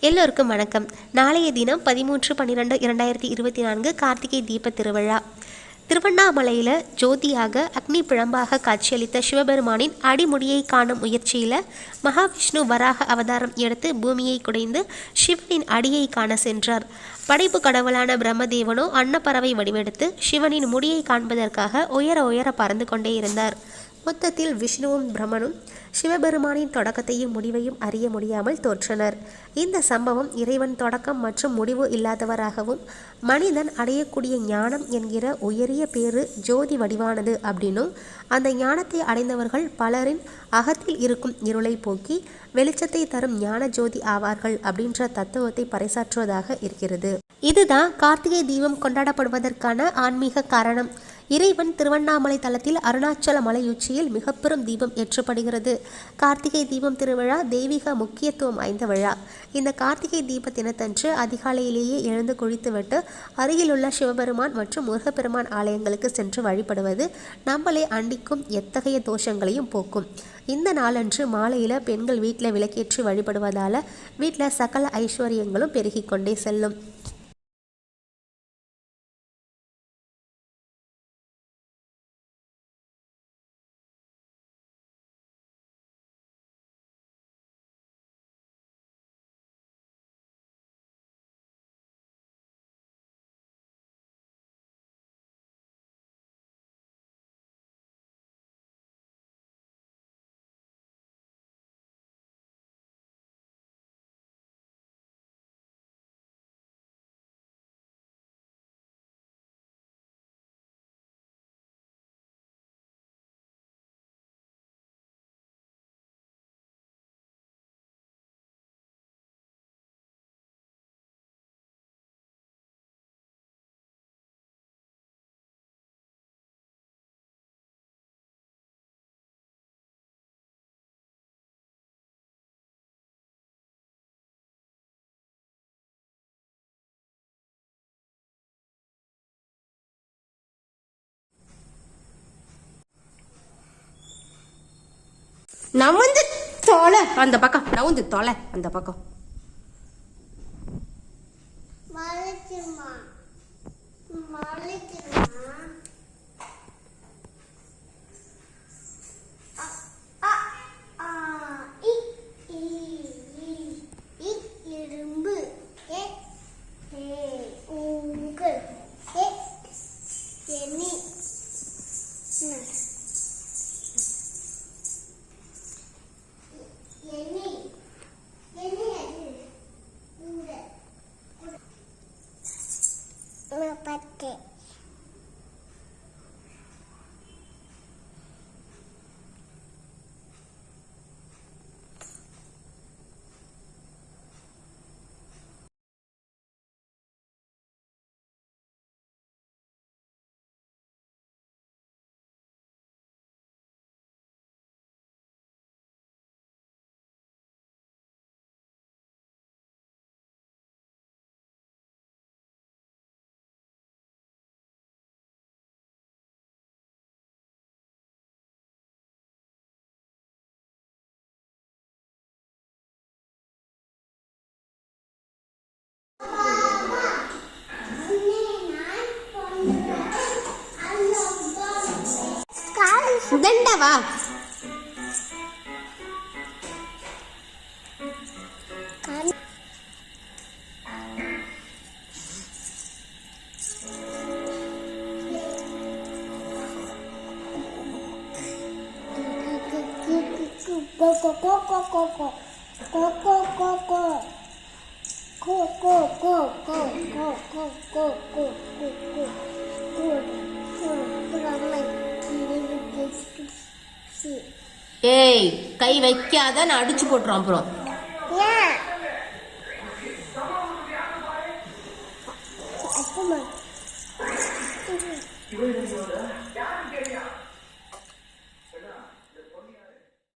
எல்லோருக்கும் வணக்கம். நாளைய தினம் பதிமூன்று பன்னிரெண்டு இரண்டாயிரத்தி இருபத்தி நான்கு கார்த்திகை தீப திருவிழா. திருவண்ணாமலையில் ஜோதியாக அக்னி பிழம்பாக காட்சியளித்த சிவபெருமானின் அடிமுடியை காணும் முயற்சியில் மகாவிஷ்ணு வராக அவதாரம் எடுத்து பூமியை குடைந்து சிவனின் அடியை காண சென்றார். படைப்பு கடவுளான பிரம்மதேவனோ அன்னப்பறவை வடிவெடுத்து சிவனின் முடியை காண்பதற்காக உயர உயர பறந்து கொண்டே இருந்தார். மொத்தத்தில் விஷ்ணுவும் பிரம்மனும் சிவபெருமானின் தொடக்கத்தையும் முடிவையும் அறிய முடியாமல் தோற்றனர். இந்த சம்பவம் இறைவன் தொடக்கம் மற்றும் முடிவு இல்லாதவராகவும் மனிதன் அடையக்கூடிய ஞானம் என்கிற உயரிய பேரு ஜோதி வடிவானது அப்படின்னும் அந்த ஞானத்தை அடைந்தவர்கள் பலரின் அகத்தில் இருக்கும் இருளை போக்கி வெளிச்சத்தை தரும் ஞான ஜோதி ஆவார்கள் அப்படின்ற தத்துவத்தை பறைசாற்றுவதாக இருக்கிறது. இதுதான் கார்த்திகை தீபம் கொண்டாடப்படுவதற்கான ஆன்மீக காரணம். இறைவன் திருவண்ணாமலை தலத்தில் அருணாச்சல மலையுச்சியில் மிக பெரும் தீபம் ஏற்றப்படுகிறது. கார்த்திகை தீபம் திருவிழா தெய்வீக முக்கியத்துவம் வாய்ந்த விழா. இந்த கார்த்திகை தீப தினத்தன்று அதிகாலையிலேயே எழுந்து குளித்துவிட்டு அருகிலுள்ள சிவபெருமான் மற்றும் முருகப்பெருமான் ஆலயங்களுக்கு சென்று வழிபடுவது நம்மளை அண்டிக்கும் எத்தகைய தோஷங்களையும் போக்கும். இந்த நாளன்று மாலையில் பெண்கள் வீட்டில் விளக்கேற்றி வழிபடுவதால் வீட்டில் சகல ஐஸ்வர்யங்களும் பெருகிக்கொண்டே செல்லும். நவுந்து தொலை. அந்த பக்கம் நவுந்து தொலை. அந்த பக்கம். மலைக்குமா? மலைக்குமா? ಎಣ್ಣೆ はこ Thank you. ஏய் கை வைக்காத நான் அடிச்சு போட்டுறோம் அப்புறம்.